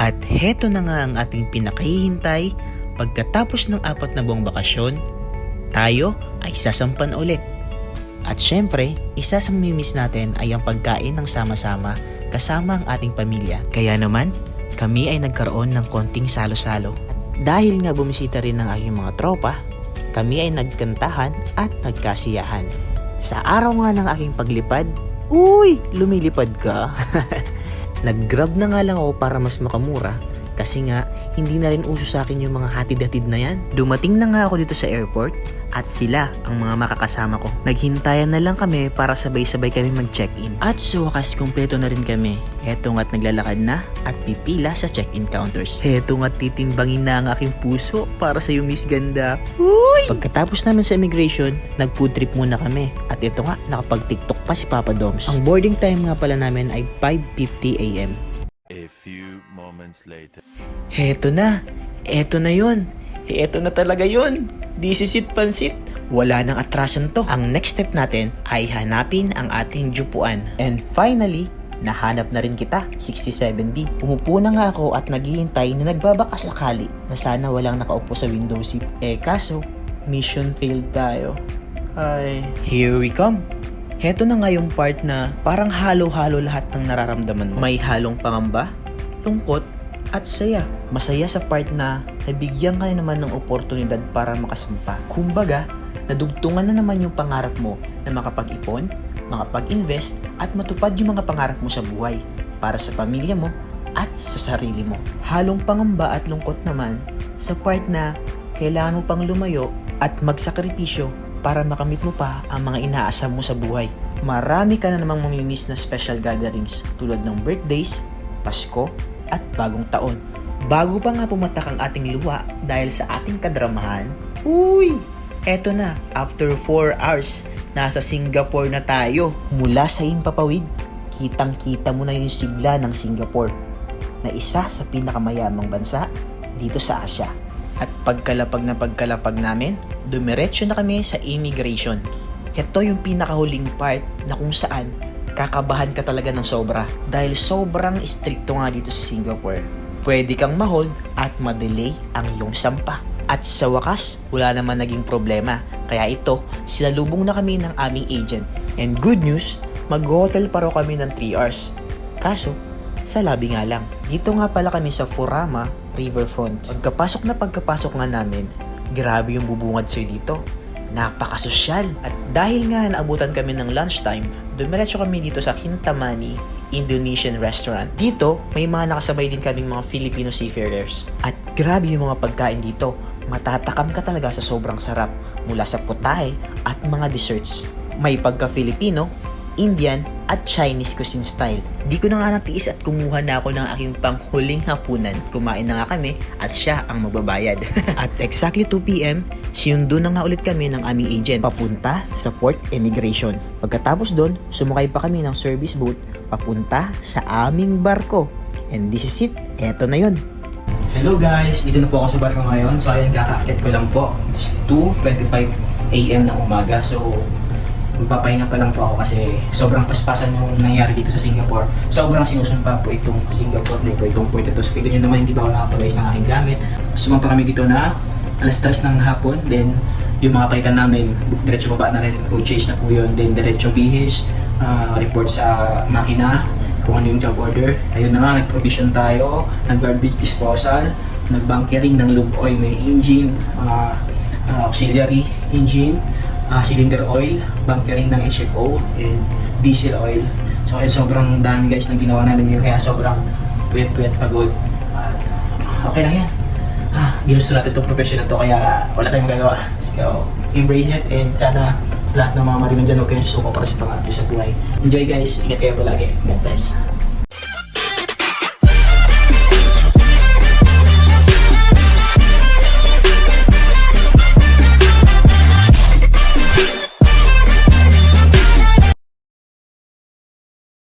At heto na nga ang ating pinakahihintay pagkatapos ng apat na buong bakasyon, tayo ay sasampan ulit. At syempre, isa sa mamimiss natin ay ang pagkain ng sama-sama kasama ang ating pamilya. Kaya naman, kami ay nagkaroon ng konting salo-salo. At dahil nga bumisita rin ng aking mga tropa, kami ay nagkantahan at nagkasiyahan. Sa araw nga ng aking paglipad, uy, lumilipad ka. Nag-grab na nga lang ako para mas makamura kasi nga hindi na rin uso sa akin yung mga hatid-hatid na yan. Dumating na nga ako dito sa airport at sila ang mga makakasama ko. Naghintayan na lang kami para sabay-sabay kami mag-check-in. At sa wakas kumpleto na rin kami. Heto nga't naglalakad na at pipila sa check-in counters. Heto nga't titimbangin na ang aking puso para sa iyo Miss Ganda. Uy! Pagkatapos namin sa immigration, nag-food trip muna kami. At ito nga, nakapag-tiktok pa si Papa Doms. Ang boarding time nga pala namin ay 5.50 a.m. A few moments later. Heto na. Eto na yon. Eto na talaga yon. This is it, pansit. Wala nang atrasan to. Ang next step natin ay hanapin ang ating jupuan. And finally, nahanap na rin kita, 67B. Umupo na nga ako at naghihintay na nagbabaka sakali na sana walang nakaupo sa window seat. Eh kaso, mission failed tayo. Ay, here we come. Heto na nga yung part na parang halo-halo lahat ng nararamdaman mo. May halong pangamba, lungkot, at saya. Masaya sa part na nabigyan ka na naman ng oportunidad para makasampa. Kumbaga, nadugtungan na naman yung pangarap mo na makapag-ipon, makapag-invest, at matupad yung mga pangarap mo sa buhay para sa pamilya mo at sa sarili mo. Halong pangamba at lungkot naman sa part na kailangan mo pang lumayo at magsakripisyo para makamit mo pa ang mga inaasam mo sa buhay. Marami ka na namang mamimiss na special gatherings tulad ng birthdays, Pasko, at bagong taon. Bago pa nga pumatak ang ating luha dahil sa ating kadramahan, uy! Eto na, after 4 hours, nasa Singapore na tayo. Mula sa Impapawid, kitang-kita mo na yung sigla ng Singapore na isa sa pinakamayamang bansa dito sa Asia. At pagkalapag na pagkalapag namin, dumiretso na kami sa immigration. Ito yung pinakahuling part na kung saan kakabahan ka talaga ng sobra dahil sobrang stricto nga dito sa Singapore. Pwede kang mahold at madelay ang iyong sampa. At sa wakas, wala naman naging problema. Kaya ito, sinalubong na kami ng aming agent. And good news, mag-hotel pa raw kami ng 3 hours. Kaso, sa labi nga lang. Dito nga pala kami sa Furama Riverfront. Pagkapasok na pagkapasok nga namin, grabe yung bubungad sa'yo dito. Napakasosyal. At dahil nga naabutan kami ng lunchtime, dumiretso kami dito sa Kintamani Indonesian restaurant. Dito, may mga nakasabay din kaming mga Filipino seafarers. At grabe yung mga pagkain dito. Matatakam ka talaga sa sobrang sarap mula sa putahe at mga desserts. May pagka-Filipino, Indian at Chinese cuisine style. Di ko na nga natiis at kumuha na ako ng aking panghuling hapunan. Kumain na nga kami at siya ang magbabayad. at exactly 2pm, siyundo na nga ulit kami ng aming agent papunta sa Port Immigration. Pagkatapos doon, sumakay pa kami ng service boat papunta sa aming barko. And this is it. Eto na yon. Hello guys, dito na po ako sa barko ngayon. So ayun, kakaakit ko lang po. It's 2.25 a.m. ng umaga. So magpapahinga pa lang po ako kasi sobrang paspasan yung nangyari dito sa Singapore. Sobrang sinusumpa po itong Singapore dito, itong port ito. So kita nyo naman, hindi pa ako nakapagayos ng aking gamit. Sumampa kami dito na alas 3 ng hapon. Then yung mga paikan namin, diretso baba na rin, crew change na po yun. Then diretso bihis, ah, report sa makina, kung ano yung job order. Ayun na nga, nag-provision tayo, nag-garbage disposal, nag-bunkering ng lube oil, may engine, ah, ah, auxiliary engine, ah, cylinder oil, bunkering ng HFO, and diesel oil. So ayun, sobrang dami guys ng ginawa namin yun, kaya sobrang puyat-puyat pagod. At okay lang yan. Ah, ginusto natin itong profession na to, kaya wala tayong magagawa. So, embrace it and sana sa lahat ng mga marinig dyan, huwag kayong susuko para sa nyo sa buhay. Enjoy guys, ingat kayo palagi. God bless.